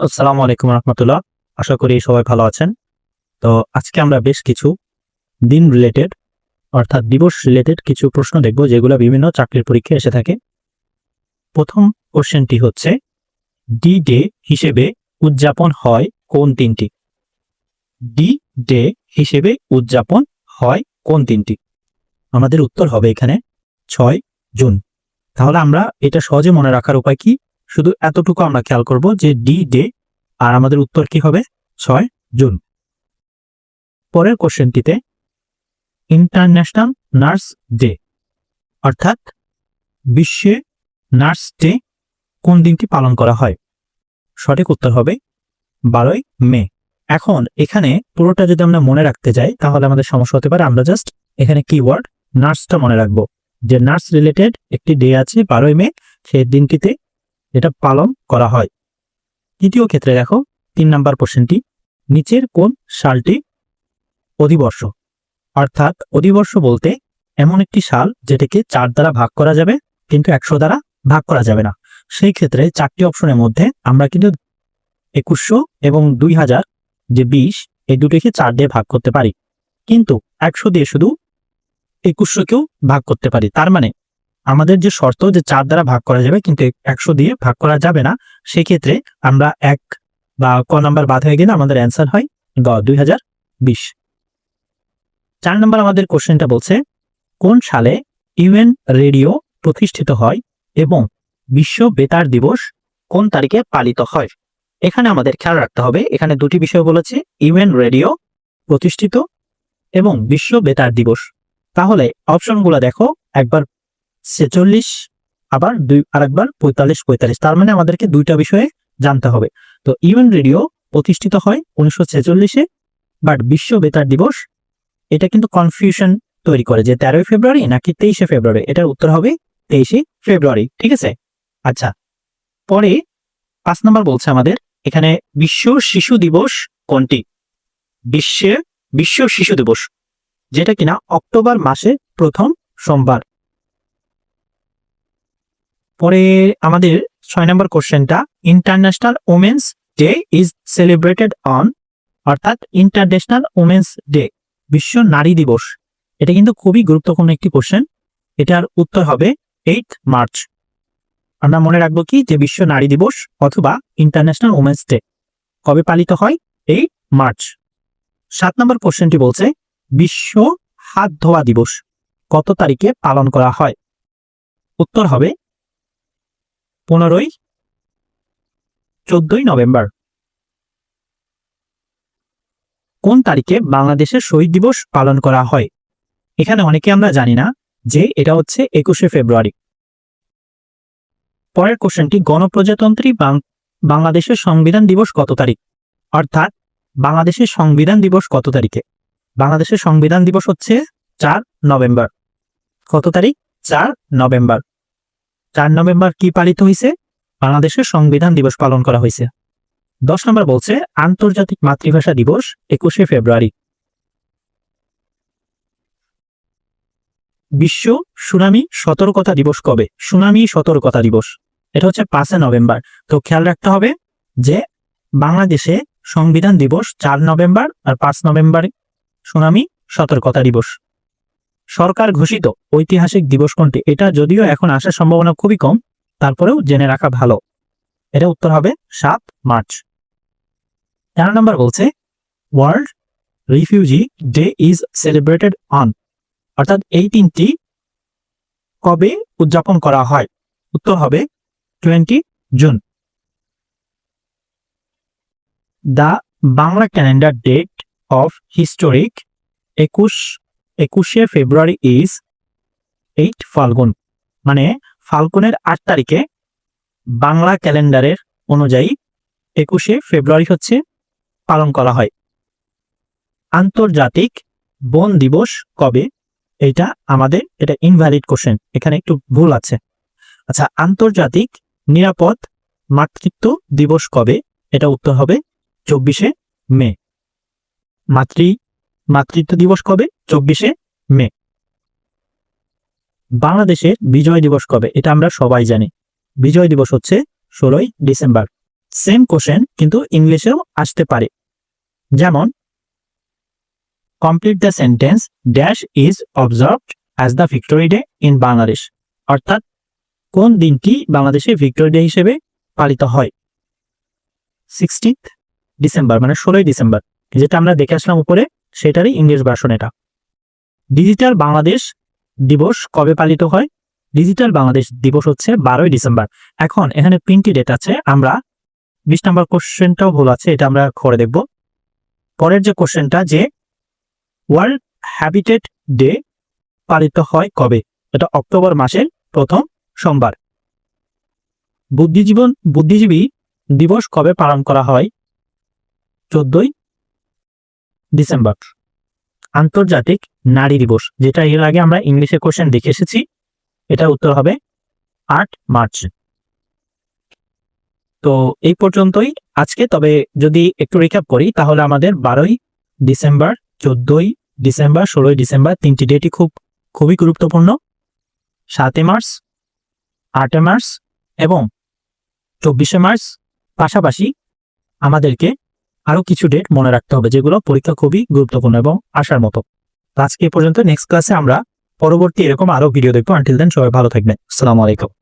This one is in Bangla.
আসসালামু আলাইকুম রহমতুল্লাহ। আশা করি সবাই ভালো আছেন। তো আজকে আমরা বেশ কিছু দিন রিলেটেড অর্থাৎ দিবস রিলেটেড কিছু প্রশ্ন দেখব, যেগুলো বিভিন্ন চাকরির পরীক্ষায় এসে থাকে। প্রথম কোশ্চেনটি হচ্ছে ডি ডে হিসেবে উদযাপন হয় কোন দিনটি? ডি ডে হিসেবে উদযাপন হয় কোন দিনটি? আমাদের উত্তর হবে এখানে ছয় জুন। তাহলে আমরা এটা সহজে মনে রাখার উপায় কি? শুধু এতটুকু আমরা খেয়াল করব যে ডি ডে আর আমাদের উত্তর কি হবে? ছয় জুন। পরের কোশ্চেনটিতে, ইন্টারন্যাশনাল নার্স ডে, অর্থাৎ বিশ্বে নার্স ডে কোন দিনটি পালন করা হয়? সঠিক উত্তর হবে বারোই মে। এখন এখানে পুরোটা যদি আমরা মনে রাখতে যাই, তাহলে আমাদের সমস্যা হতে পারে। আমরা জাস্ট এখানে কিওয়ার্ড নার্সটা মনে রাখব। যে নার্স রিলেটেড একটি ডে আছে বারোই মে, সেই দিনটিতে এটা পালন করা হয়। তৃতীয় ক্ষেত্রে দেখো, তিন নাম্বার কোশ্চেনটি নিচের কোন সালটি অধিবর্ষ? অর্থাৎ অধিবর্ষ বলতে এমন একটি সাল যেটাকে চার দ্বারা ভাগ করা যাবে, কিন্তু একশো দ্বারা ভাগ করা যাবে না। সেই ক্ষেত্রে চারটি অপশনের মধ্যে আমরা কিন্তু একুশশো এবং দুই হাজার যে বিশ, এই দুটিকে চার দিয়ে ভাগ করতে পারি। কিন্তু একশো দিয়ে শুধু একুশশোকেও ভাগ করতে পারি। তার মানে আমাদের যে শর্ত যে চার দ্বারা ভাগ করা যাবে, কিন্তু একশো দিয়ে ভাগ করা যাবে না, সেক্ষেত্রে আমরা এক বা ক নাম্বার বাদ হয়ে গেলে আমাদের অ্যান্সার হয় গ, দুই হাজার বিশ। চার নম্বর আমাদের কোশ্চেনটা বলছে, কোন সালে ইউএন রেডিও প্রতিষ্ঠিত হয় এবং বিশ্ব বেতার দিবস কোন তারিখে পালিত হয়? এখানে আমাদের খেয়াল রাখতে হবে, এখানে দুটি বিষয় বলেছে, ইউএন রেডিও প্রতিষ্ঠিত এবং বিশ্ব বেতার দিবস। তাহলে অপশনগুলো দেখো, একবার ছেচল্লিশ, আবার দুই, আরেকবার পঁয়তাল্লিশ পঁয়তাল্লিশ। তার মানে আমাদেরকে দুইটা বিষয়ে জানতে হবে। তো ইউএন রেডিও প্রতিষ্ঠিত হয় উনিশশো ছেচল্লিশে, বাট বিশ্ব বেতার দিবস, এটা কিন্তু কনফিউশন তৈরি করে যে তেরোই ফেব্রুয়ারি নাকি তেইশে ফেব্রুয়ারি। এটার উত্তর হবে তেইশে ফেব্রুয়ারি, ঠিক আছে? আচ্ছা পরে পাঁচ নম্বর বলছে আমাদের, এখানে বিশ্ব শিশু দিবস কোনটি? বিশ্বে বিশ্ব শিশু দিবস, যেটা কিনা অক্টোবর মাসে প্রথম সোমবার। পরে আমাদের ছয় নম্বর কোশ্চেনটা international women's day is celebrated on অর্থাৎ ইন্টারন্যাশনাল ওমেন্স ডে বিশ্ব নারী দিবস। এটা কিন্তু খুবই গুরুত্বপূর্ণ একটি কোশ্চেন। এটার উত্তর হবে এইট মার্চ। আমরা মনে রাখব কি? যে বিশ্ব নারী দিবস অথবা ইন্টারন্যাশনাল ওমেন্স ডে কবে পালিত হয়? Eight March. সাত নম্বর কোশ্চেনটি বলছে, বিশ্ব হাত ধোয়া দিবস কত তারিখে পালন করা হয়? উত্তর হবে পনেরোই চোদ্দই নভেম্বর। কোন তারিখে বাংলাদেশের শহীদ দিবস পালন করা হয়? এখানে অনেকে আমরা জানি না যে এটা হচ্ছে একুশে ফেব্রুয়ারি। পরের কোশ্চেনটি, গণপ্রজাতন্ত্রী বাংলাদেশের সংবিধান দিবস কত তারিখ? অর্থাৎ, বাংলাদেশের সংবিধান দিবস কত তারিখে? বাংলাদেশের সংবিধান দিবস হচ্ছে চার নভেম্বর। কত তারিখ? চার নভেম্বর। চার নভেম্বর কি পালিত হয়েছে বাংলাদেশের সংবিধান দিবস পালন করা হয়েছে দশ নম্বর বলছে, আন্তর্জাতিক মাতৃভাষা দিবস, একুশে ফেব্রুয়ারি। বিশ্ব সুনামি সতর্কতা দিবস কবে? সুনামি সতর্কতা দিবস। এটা হচ্ছে পাঁচে নভেম্বর। তো খেয়াল রাখতে হবে যে বাংলাদেশে সংবিধান দিবস চার নভেম্বর আর পাঁচ নভেম্বর সুনামি সতর্কতা দিবস। সরকার ঘোষিত ঐতিহাসিক দিবস কোনটি? এটা যদিও এখন আসার সম্ভাবনা খুবই কম, তারপরেও জেনে রাখা ভালো। এটা উত্তর হবে সাত মার্চ। তেরো নম্বর বলছে world refugee day is celebrated on অর্থাৎ এই তিনটি কবে উদযাপন করা হয়? উত্তর হবে twenty June. The Bangla calendar date of historic একুশ একুশে ফেব্রুয়ারি ইজ এইট ফাল্গুন মানে ফাল্গুনের আট তারিখে বাংলা ক্যালেন্ডারের অনুযায়ী একুশে ফেব্রুয়ারি হচ্ছে পালন করা হয়। আন্তর্জাতিক বন দিবস কবে? এটা আমাদের এটা ইনভ্যালিড কোশ্চেন এখানে একটু ভুল আছে। আচ্ছা আন্তর্জাতিক নিরাপদ মাতৃত্ব দিবস কবে? এটা উত্তর হবে চব্বিশে মে। মাতৃ মাতৃত্ব দিবস কবে? চব্বিশে মে। বাংলাদেশের বিজয় দিবস কবে? এটা আমরা সবাই জানি। বিজয় দিবস হচ্ছে ষোলোই ডিসেম্বর। সেম কোশ্চেন কিন্তু ইংলিশেও আসতে পারে। যেমন complete the sentence dash is observed as the victory day in Bangladesh অর্থাৎ, কোন দিনটি বাংলাদেশে ভিক্টোরি ডে হিসেবে পালিত হয়? সিক্সটিন্থ ডিসেম্বর মানে ষোলোই ডিসেম্বর। যেটা আমরা দেখে আসলাম উপরে সেটারই ইংলিশ ভার্সন এটা। ডিজিটাল বাংলাদেশ দিবস কবে পালিত হয়? ডিজিটাল বাংলাদেশ দিবস হচ্ছে বারোই ডিসেম্বর। এখন এখানে তিনটি ডেট আছে, আমরা বিশ নম্বর কোশ্চেনটাও ভুল আছে, এটা আমরা করে দেখব। পরের যে কোশ্চেনটা যে ওয়ার্ল্ড হ্যাবিটেট ডে পালিত হয় কবে? এটা অক্টোবর মাসের প্রথম সোমবার। বুদ্ধিজীবন, বুদ্ধিজীবী দিবস কবে পালন করা হয়? চোদ্দই ডিসেম্বর। আন্তর্জাতিক নারী দিবস, যেটা এর আগে আমরা ইংলিশে কোশ্চেন দেখে এসেছি, এটা উত্তর হবে আট মার্চ। তো এই পর্যন্তই আজকে, তবে যদি একটু রিক্যাপ করি, তাহলে আমাদের বারোই ডিসেম্বর, চোদ্দই ডিসেম্বর, ষোলোই ডিসেম্বর, তিনটি ডেটই খুব, খুবই গুরুত্বপূর্ণ। সাতই মার্চ, আটই মার্চ এবং চব্বিশে মার্চ পাশাপাশি আমাদেরকে আরও কিছু ডেট মনে রাখতে হবে, যেগুলো পরীক্ষা খুবই গুরুত্বপূর্ণ এবং আসার মতো। আজকে পর্যন্ত নেক্সট ক্লাসে আমরা পরবর্তী এরকম আরও ভিডিও দেখব। আনটিল দেন সবাই ভালো থাকবেন। আসসালামু আলাইকুম।